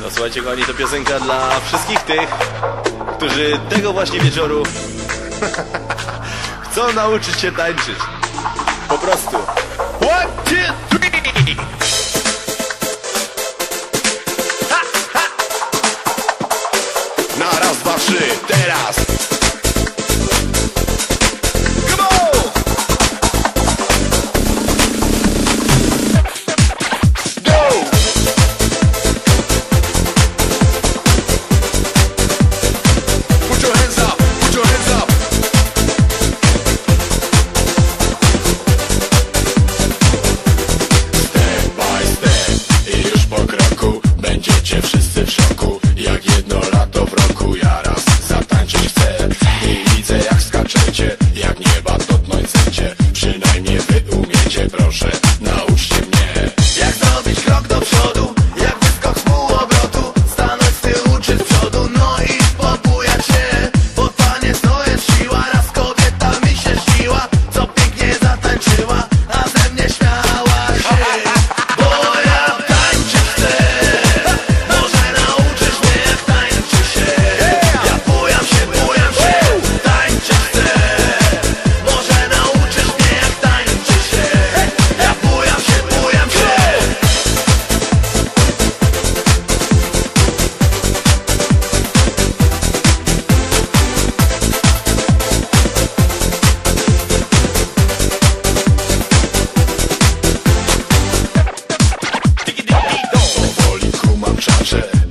No słuchajcie kochani, to piosenka dla wszystkich tych, którzy tego właśnie wieczoru chcą nauczyć się tańczyć. Po prostu. One, two, three! Ha, ha! Na raz, dwa, trzy, teraz! proszę.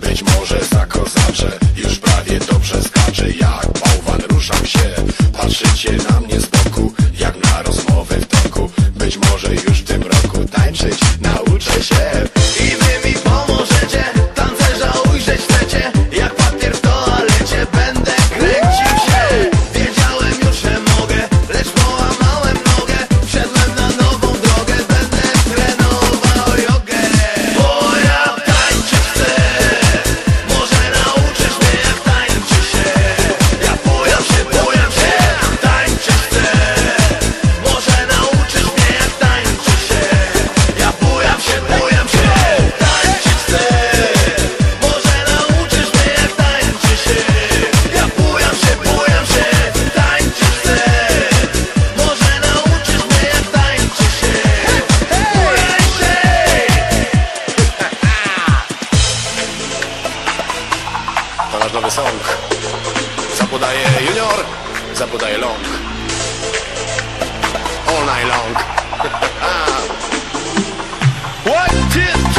Być może zakozacze Już prawie dobrze skacze Jak bałwan ruszam się. Patrzycie na mnie z boku Jak na rozmowę w toku. Być może już w tym roku Tańczyć nauczę się. I nasz nowy song. Zapodaje Junior, zapodaje Long. All night long. One, two,